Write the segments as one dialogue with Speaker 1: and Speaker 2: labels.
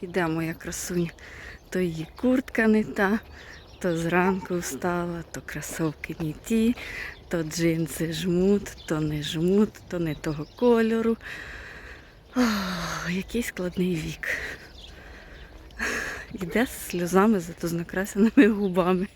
Speaker 1: Іде моя красуня. То її куртка не та, то зранку встала, то кросовки не ті, то джинси жмут, то не жмут, то не того кольору. Ох, який складний вік. Йде з сльозами, зато з губами.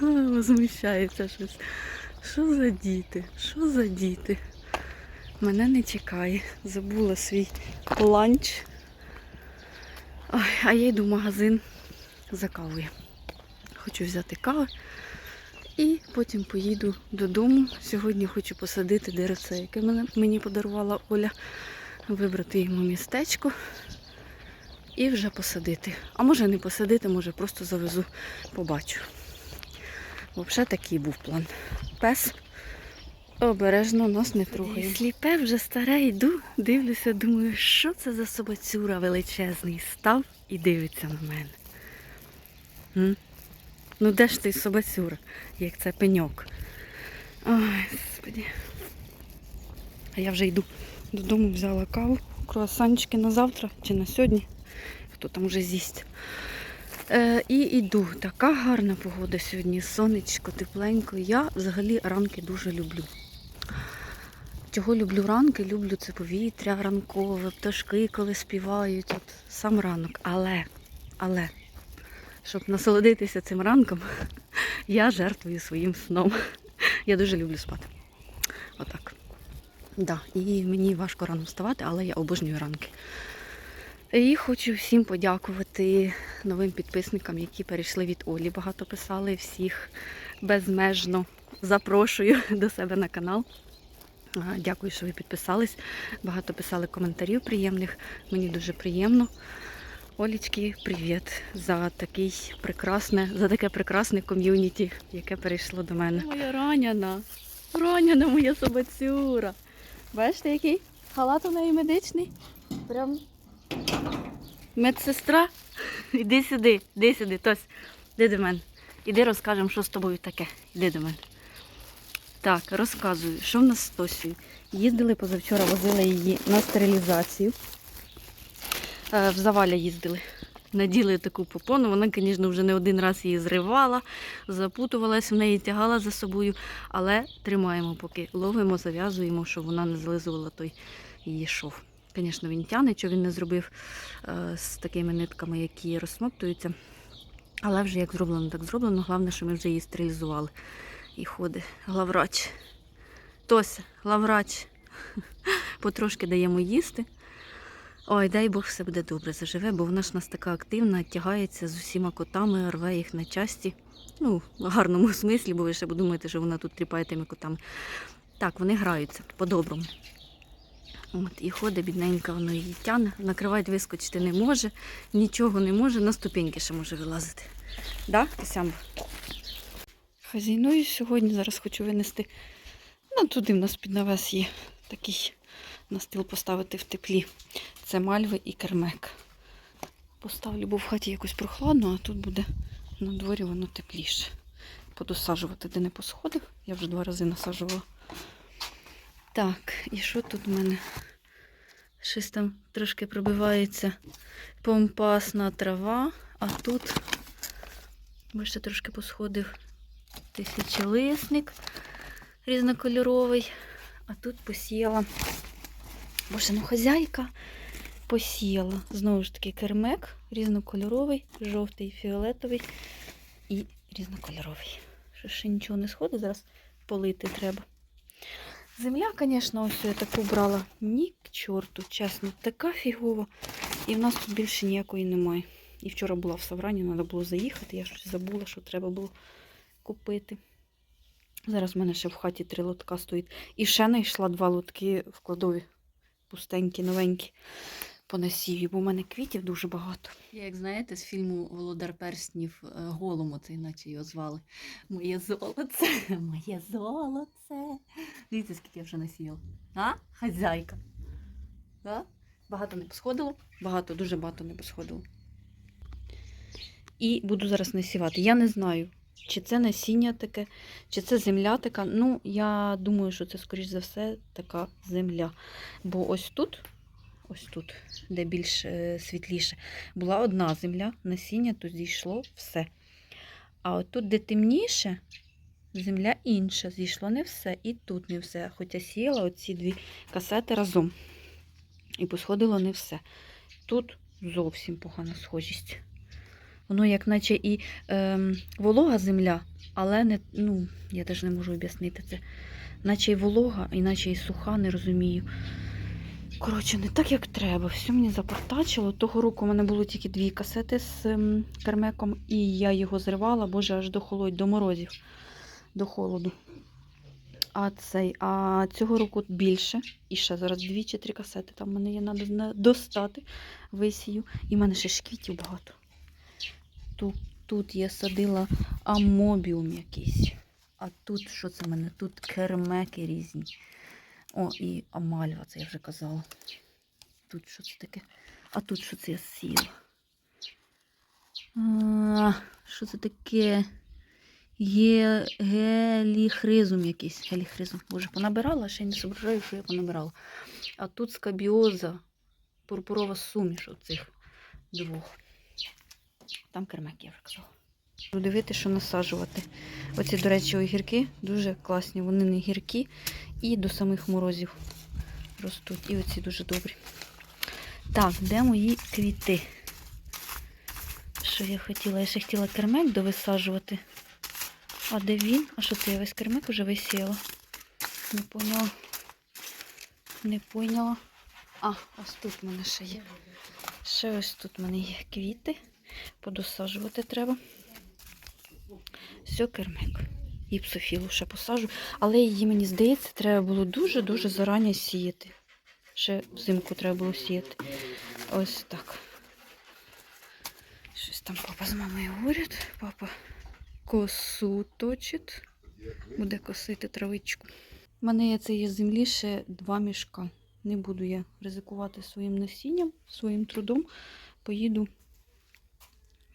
Speaker 1: Возмущається щось. Що за діти? Що за діти? Мене не чекає. Забула свій ланч. Ой, а я йду в магазин за кавою. Хочу взяти кави і потім поїду додому. Сьогодні хочу посадити деревце, яке мені подарувала Оля. Вибрати йому містечко і вже посадити. А може не посадити, може просто завезу, побачу. Взагалі такий був план. Пес обережно нас не трогає. Сліпе вже старе, йду, дивлюся, думаю, що це за собацюра величезний став і дивиться на мене. М? Ну де ж ти собацюра, як це пеньок? Ой, господи. А я вже йду додому, взяла каву, круасанчики на завтра чи на сьогодні. Хто там вже з'їсть. Е, і йду. Така гарна погода сьогодні. Сонечко, тепленько. Я взагалі ранки дуже люблю. Чого люблю ранки? Люблю це повітря ранкове, пташки, коли співають. От сам ранок. Але, але, щоб насолодитися цим ранком, я жертвую своїм сном. Я дуже люблю спати. Отак. Да, і мені важко рано вставати, але я обожнюю ранки. І хочу всім подякувати новим підписникам, які перейшли від Олі. Багато писали всіх безмежно. Запрошую до себе на канал. Дякую, що ви підписались. Багато писали коментарів приємних. Мені дуже приємно. Олічки, привіт за такий прекрасне, за таке прекрасне ком'юніті, яке перейшло до мене. Моя раняна, раняна моя собацюра. Бачите, який халат у неї медичний? Прям медсестра. Іди сюди, іди сюди, Тось, іди до мене. Іди розкажемо, що з тобою таке. Іди до мене. Так, розказую, що в нас з Тосею. Їздили позавчора, возили її на стерилізацію. Е, В заваля їздили. Наділи таку попону. Вона, звісно, вже не один раз її зривала, запутувалась в неї, тягала за собою, але тримаємо, поки ловимо, зав'язуємо, щоб вона не злизувала той її шов. Звісно, він тягне, що він не зробив е, з такими нитками, які розсмоктуються. Але вже як зроблено, так зроблено. Головне, що ми вже її стерилізували. І ходить главврач. Тося, главврач. Потрошки даємо їсти. Ой, дай Бог, все буде добре заживе, бо вона ж нас така активна, тягається з усіма котами, рве їх на часті. Ну, в гарному смислі, бо ви ще думаєте, що вона тут тріпає тими котами. Так, вони граються по-доброму. От, і ходить, бідненька, воно її тяне, накривати вискочити не може, нічого не може, на ступеньки ще може вилазити. Да, Тосямба? Хазяйную сьогодні, зараз хочу винести. Ну, туди в нас під навес є такий на стіл поставити в теплі. Це мальви і кермек. Поставлю, бо в хаті якось прохладно, а тут буде на дворі воно тепліше. Подосаджувати, де не посходив. Я вже два рази насаджувала. Так, і що тут в мене? Щось там трошки пробивається помпасна трава, а тут, бачите, трошки посходив тисячолисник різнокольоровий, а тут посіяла. Боже, ну хазяйка посіяла. Знову ж таки, кермек різнокольоровий, жовтий, фіолетовий і різнокольоровий. Що ще нічого не сходить, зараз полити треба. Земля, звісно, ось я таку брала ні к чорту, чесно, така фігова. І в нас тут більше ніякої немає. І вчора була в Саврані, треба було заїхати. Я щось забула, що треба було купити. Зараз в мене ще в хаті три лотка стоїть. І ще знайшла два лотки в кладові. Пустенькі, новенькі по насіві, бо в мене квітів дуже багато. Я, як знаєте, з фільму Володар Перснів е, голому оце іначе його звали. Моє золоце, моє золоце. Дивіться, скільки я вже насіяла. А? Хазяйка. А? Багато не посходило, багато, дуже багато не посходило. І буду зараз насівати. Я не знаю, чи це насіння таке, чи це земля така. Ну, я думаю, що це, скоріш за все, така земля. Бо ось тут, ось тут, де більш е, світліше, була одна земля, насіння тут зійшло все. А от тут, де темніше, земля інша, зійшло не все, і тут не все. Хоча сіяла оці дві касети разом. І посходило не все. Тут зовсім погана схожість. Воно як наче і ем, волога земля, але не, ну, я теж не можу об'яснити це. Наче й волога, і наче й суха, не розумію. Коротше, не так, як треба. Все мені запортачило. Того року у мене було тільки дві касети з ем, кермеком, і я його зривала, боже, аж до холодь, до морозів, до холоду. А цей, а цього року більше. І ще зараз дві чи три касети. Там в мене є треба достати висію. І в мене ще ж квітів багато. Тут, тут я садила амобіум якийсь. А тут що це в мене? Тут кермеки різні. О, і амальва, це я вже казала. Тут що це таке? А тут що це я сіла? Що це таке? Є геліхризум якийсь. Геліхризум. Боже, понабирала, ще й не соображаю, що я понабирала. А тут скабіоза, пурпурова суміш оцих двох. Там кермек, я вже. Буду дивитися, що насаджувати. Оці, до речі, огірки дуже класні. Вони не гіркі і до самих морозів ростуть. І оці дуже добрі. Так, де мої квіти? Що я хотіла? Я ще хотіла кермек довисаджувати. А де він? А що це я весь кермек вже висіяла? Не поняла. Не поняла. А, ось тут в мене ще є. Ще ось тут в мене є квіти. Подосаджувати треба. Все, кермик. І псофілу ще посаджу. Але її, мені здається, треба було дуже-дуже зарані сіяти. Ще взимку треба було сіяти. Ось так. Щось там папа з мамою говорять. Папа косу точить. Буде косити травичку. У мене є цієї землі ще два мішка. Не буду я ризикувати своїм насінням, своїм трудом. Поїду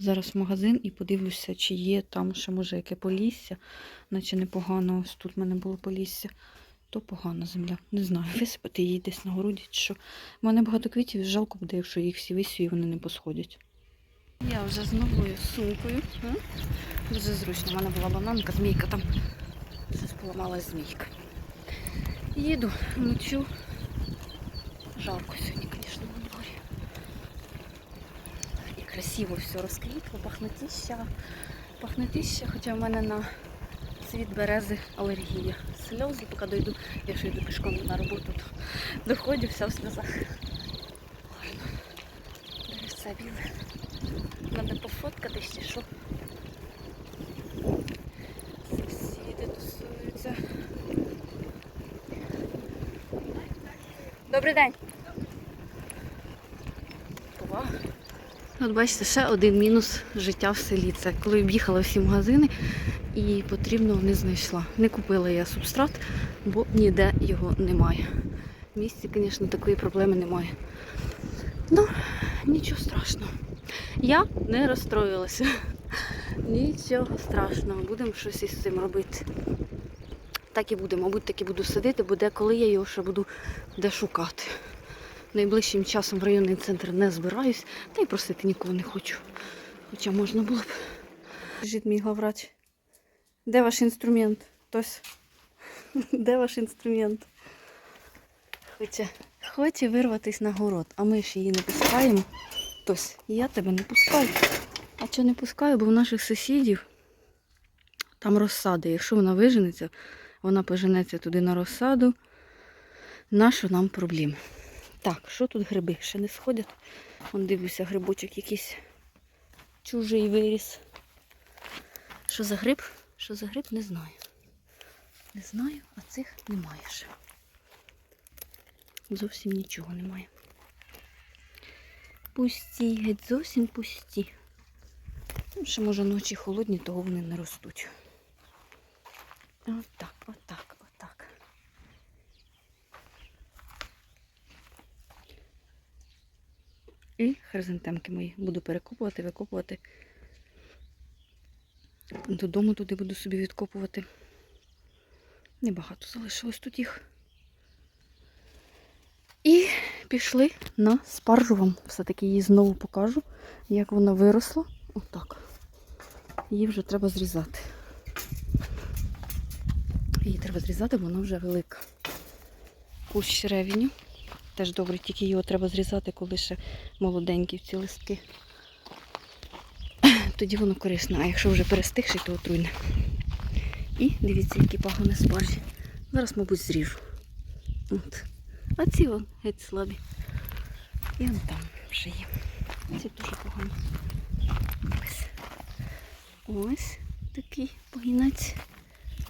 Speaker 1: зараз в магазин і подивлюся, чи є там ще може яке полісся, наче непогано. Ось тут в мене було полісся. То погана земля. Не знаю, висипати її десь на городі чи що. У мене багато квітів, жалко буде, якщо їх всі висію, і вони не посходять. Я вже з новою сумкою. Дуже зручно. У мене була бананка, змійка там. Щось поламалась змійка. Їду, мочу. Жарко сьогодні, звісно, красиво все розквітло, пахнетіща. Пахнетіща, хоча в мене на цвіт берези алергія. Сльози, поки дойду, якщо йду пішком на роботу, то доходжу вся в сльозах. Дивіться, біле. Надо пофоткати ще що. Сусіди тусуються. Добрий день. От бачите, ще один мінус життя в селі. Це коли об'їхала всі магазини і потрібного не знайшла. Не купила я субстрат, бо ніде його немає. В місті, звісно, такої проблеми немає. Ну, нічого страшного. Я не розстроїлася. Нічого страшного, будемо щось із цим робити. Так і буде, мабуть, так і буду сидіти, бо деколи я його ще буду де шукати. Найближчим часом в районний центр не збираюсь, та й просити нікого не хочу. Хоча можна було б. Скажіть мій главврач, де ваш інструмент? Тось, де ваш інструмент? Хоче, хоче вирватися на город, а ми ж її не пускаємо. Тось, я тебе не пускаю. А чого не пускаю, бо в наших сусідів там розсади. Якщо вона виженеться, вона поженеться туди на розсаду. Нащо нам проблем? Так, що тут гриби? Ще не сходять. Вон дивлюся, грибочок якийсь чужий виріс. Що за гриб? Що за гриб, не знаю. Не знаю, а цих немає ще. Зовсім нічого немає. Пусті, геть зовсім пусті. Ну, Ще може ночі холодні, того вони не ростуть. Отак, отак, отак. І хризантемки мої буду перекопувати, викопувати. Додому туди буду собі відкопувати. Небагато залишилось тут їх. І пішли на спаржу вам. Все-таки її знову покажу, як вона виросла. Отак. Її вже треба зрізати. Її треба зрізати, бо вона вже велика. Кущ ревеню. Теж добре, тільки його треба зрізати, коли ще молоденькі ці листки. Тоді воно корисне, а якщо вже перестигший, то отруйне. І дивіться, які пагони спаржі. Зараз, мабуть, зріжу. От. А ці вон геть слабі. І вон там вже є. Ці дуже погані. Ось. Ось такий погінець.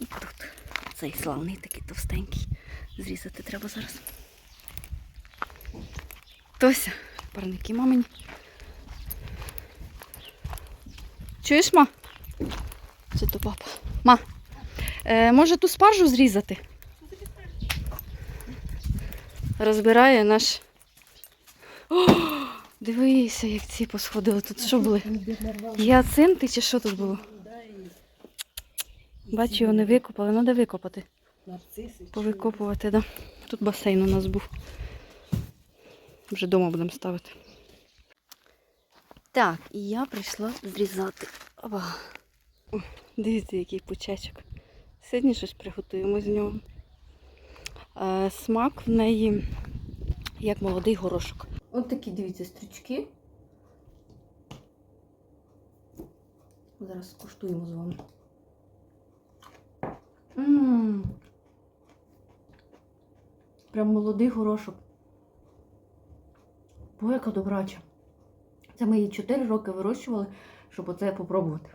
Speaker 1: І тут. Цей славний такий товстенький. Зрізати треба зараз. Тося, парники мамині. Чуєш, ма? Це то папа. Ма, е, може ту спаржу зрізати? Розбирає наш. О, дивися, як ці посходили. Тут що були? Гіацинти чи що тут було? Бачу, його не викопали, треба викопати. Повикопувати, да. Тут басейн у нас був. Вже вдома будемо ставити. Так, і я прийшла зрізати. Опа. О, Дивіться, який пучечок. Сьогодні щось приготуємо з нього. Е, смак в неї як молодий горошок. Ось такі, дивіться, стрічки. Зараз скуштуємо з вами. М. Прям молодий горошок. Бо яка добрача. Це ми її 4 роки вирощували, щоб оце попробувати.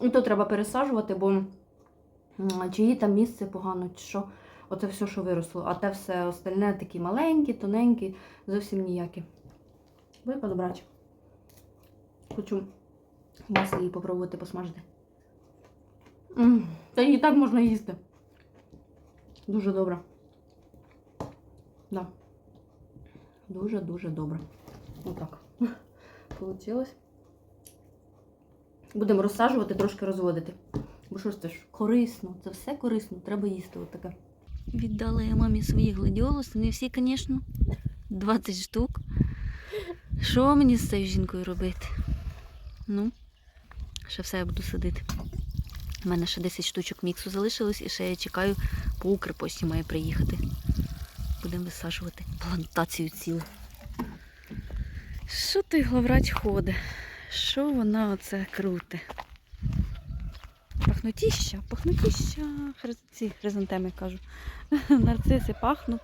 Speaker 1: І то треба пересаджувати, бо чи її там місце погано, чи що. Оце все, що виросло. А те все остальне такі маленькі, тоненькі, зовсім ніякі. Бо яка добрача. Хочу в маслі її попробувати посмажити. Та її так можна їсти. Дуже добре. Да. Дуже-дуже добре. Отак. Получилось. Будемо розсаджувати, трошки розводити. Бо що ж це ж корисно, це все корисно, треба їсти отаке. Віддала я мамі свої гладіолуси, не всі, звісно. 20 штук. Що мені з цією жінкою робити? Ну, ще все я буду садити. У мене ще 10 штучок міксу залишилось і ще я чекаю, по Укрпості має приїхати. Будемо висаджувати плантацію цілу. Що той главврач ходить? Що вона оце круте? Пахнутіща, пахнутіща. Ці хризантеми кажу. Нарциси пахнуть.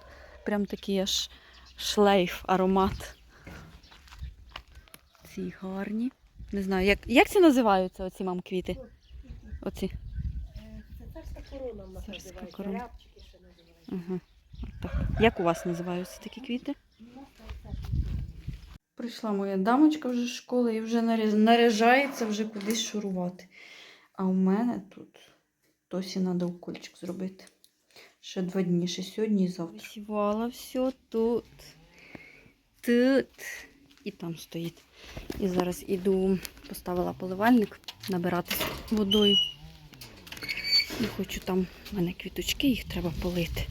Speaker 1: Прям такий аж шлейф, аромат. Ці гарні. Не знаю, як, як ці називаються оці мам квіти? Оці.
Speaker 2: Це царська корона в нас називається.
Speaker 1: корона.
Speaker 2: Рябчики ще називають.
Speaker 1: Угу. Так. Як у вас називаються такі квіти? Прийшла моя дамочка вже з школи і вже наряжається вже кудись шурувати. А у мене тут досі треба укольчик зробити. Ще два дні, ще сьогодні і завтра. Висівала все тут. Тут. І там стоїть. І зараз іду, поставила поливальник набиратися водою. І хочу там, в мене квіточки, їх треба полити.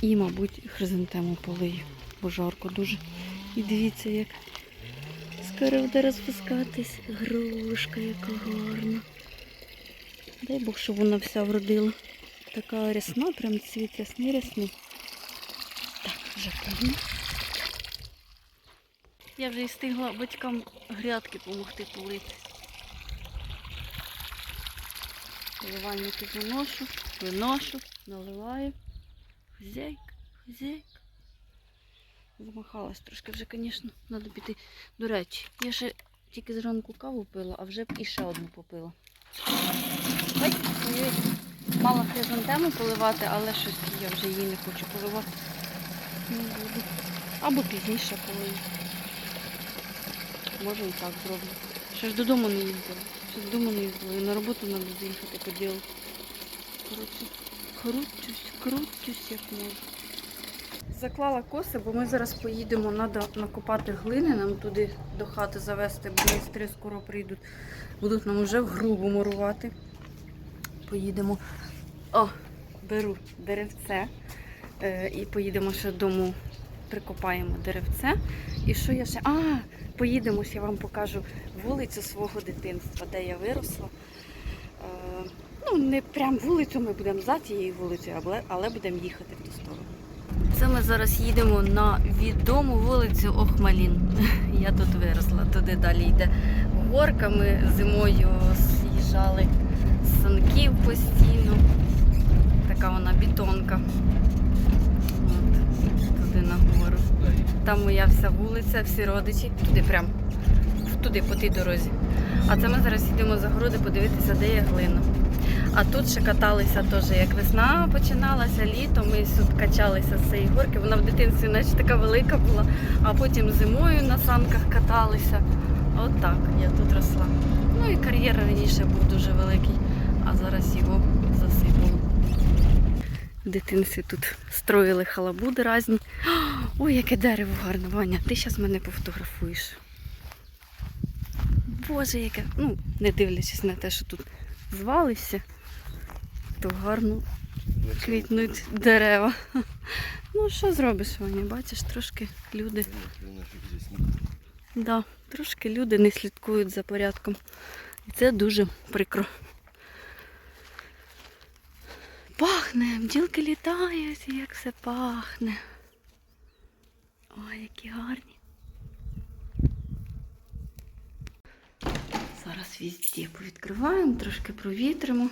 Speaker 1: І, мабуть, хризантему полию, бо жарко дуже. І дивіться, як скоро буде розпускатись грушка, яка гарна. Дай Бог, щоб вона вся вродила. Така рясна, прям цвіт ясний рясний. Так, вже повно. Я вже і встигла батькам грядки допомогти полити. Поливальники заношу, виношу, наливаю. Хозяйка, хозяйка. Замахалась трошки вже, звісно, треба піти. До речі, я ще тільки зранку каву пила, а вже б і ще одну попила. Ой, ой, мала хризантему поливати, але щось я вже її не хочу поливати. Не буду. Або пізніше полию. Може і так зроблю. Ще ж додому не їздила. Ще додому не їздила. І на роботу треба заїхати по ділу. Кручусь, кручусь як можу. Заклала коси, бо ми зараз поїдемо, треба накопати глини, нам туди до хати завести, бо майстри скоро прийдуть. Будуть нам вже в грубу мурувати. Поїдемо. О, беру деревце. Е, і поїдемо ще дому прикопаємо деревце. І що я ще. А, поїдемо, ще вам покажу вулицю свого дитинства, де я виросла. Ну, не прям вулицю, ми будемо за тією вулицею, але, але будемо їхати в ту сторону. Це ми зараз їдемо на відому вулицю Охмалін. Я тут виросла, туди далі йде горка. Ми зимою з'їжджали санків постійно. Така вона бетонка. От, туди нагору. Там моя вся вулиця, всі родичі, туди прям, туди по тій дорозі. А це ми зараз йдемо за городи подивитися, де є глина. А тут ще каталися теж, як весна починалася, літо, ми тут качалися з цієї горки. Вона в дитинстві наче така велика була, а потім зимою на санках каталися. От так я тут росла. Ну і кар'єр раніше був дуже великий, а зараз його засипало. В дитинстві тут строїли халабуди різні. Ой, яке дерево гарне, Ваня, ти зараз мене пофотографуєш. Боже, яке. Ну, не дивлячись на те, що тут звалися, то гарно квітнуть дерева. Ну, що зробиш, Ваня? Бачиш, трошки люди. Да, трошки люди не слідкують за порядком. І це дуже прикро. Пахне, бджілки літають, як все пахне. Ой, які гарні. Зараз везде повідкриваємо, трошки провітримо.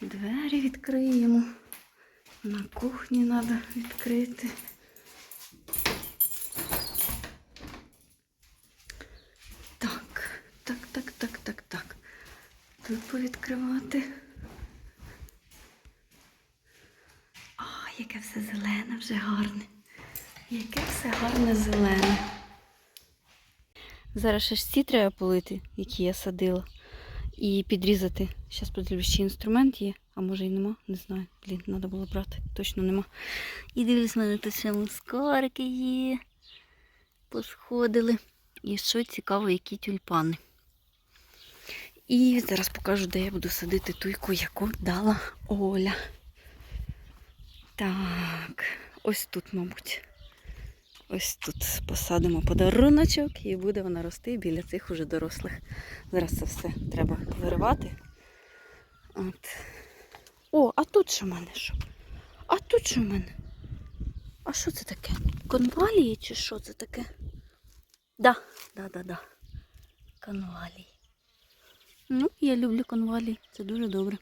Speaker 1: Двері відкриємо. На кухні треба відкрити. Так, так, так, так, так, так. Тут повідкривати. А, яке все зелене, вже гарне. Яке все гарне зелене. Зараз ще ж ці треба полити, які я садила. І підрізати. Зараз подивлюсь, чи інструмент є, а може і нема, не знаю. Блін, треба було брати, точно нема. І дивлюсь, в мене тут ще мускарки є. Посходили. І що цікаво, які тюльпани. І зараз покажу, де я буду садити туйку, яку дала Оля. Так, ось тут, мабуть. Ось тут посадимо подаруночок і буде вона рости біля цих уже дорослих. Зараз це все треба виривати. От. О, а тут що в мене що? А тут що в мене? А що це таке? Конвалії чи що це таке? Да, да, да, да. Конвалії. Ну, я люблю конвалії, це дуже добре.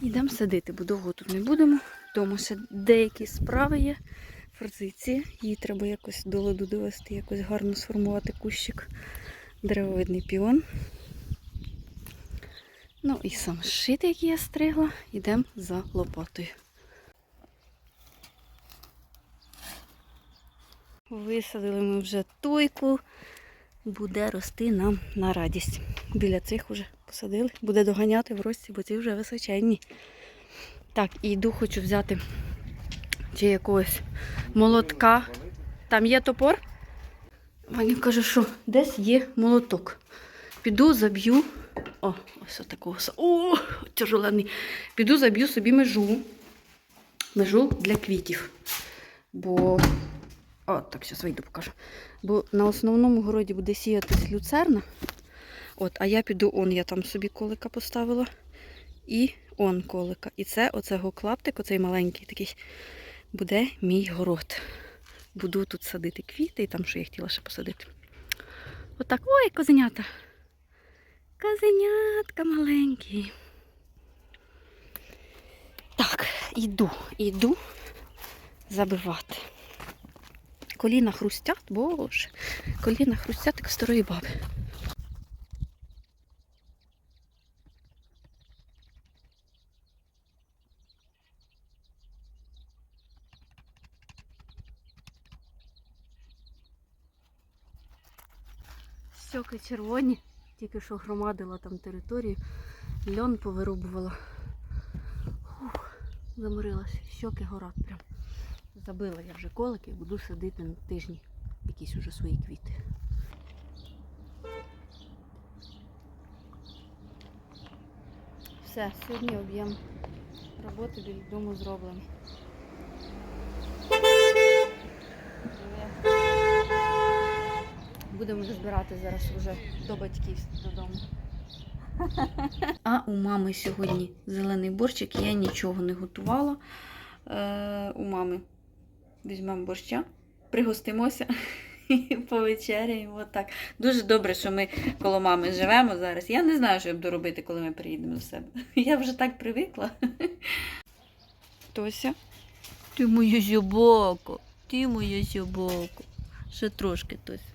Speaker 1: Йдемо садити, бо довго тут не будемо. Вдома ще деякі справи є. Форзиція. Її треба якось до ладу довести, якось гарно сформувати кущик. Деревовидний піон. Ну і сам шит, який я стригла, йдемо за лопатою. Висадили ми вже туйку. Буде рости нам на радість. Біля цих вже посадили. Буде доганяти в рості, бо ці вже височенні. Так, і йду, хочу взяти чи якогось молотка. Там є топор? Ваня каже, що десь є молоток. Піду, заб'ю. О, ось такого. О, тяжелений. Піду, заб'ю собі межу. Межу для квітів. Бо. О, так, зараз вийду покажу. Бо на основному городі буде сіятись люцерна. От, а я піду, он, я там собі колика поставила. І он колика. І це оцего клаптик, оцей маленький такий, буде мій город. Буду тут садити квіти і там, що я хотіла ще посадити. Отак. Ой, козенята. Козенятка маленькі. Так, іду, іду забивати. Коліна хрустять, боже. Коліна хрустять, як старої баби. Щоки червоні, тільки що громадила там територію, льон повирубувала. Фух, заморилася. Щоки горать прям. Забила я вже колики буду садити на тижні якісь уже свої квіти. Все, сьогодні об'єм роботи біля дому зроблений. Будемо вже збирати зараз уже до батьків додому. А у мами сьогодні зелений борщик, я нічого не готувала. Е, у мами візьмемо борща, пригостимося і повечеряємо. Так. Дуже добре, що ми коло мами живемо зараз. Я не знаю, що я буду робити, коли ми приїдемо до себе. Я вже так привикла. Тося, ти моя собака, ти моя собака. Ще трошки Тося.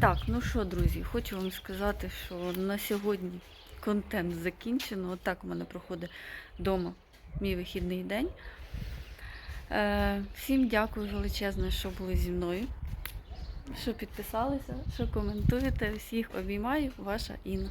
Speaker 1: Так, ну що, друзі, хочу вам сказати, що на сьогодні контент закінчено. Отак у мене проходить вдома мій вихідний день. Е, всім дякую величезне, що були зі мною, що підписалися, що коментуєте. Всіх обіймаю, ваша Інна.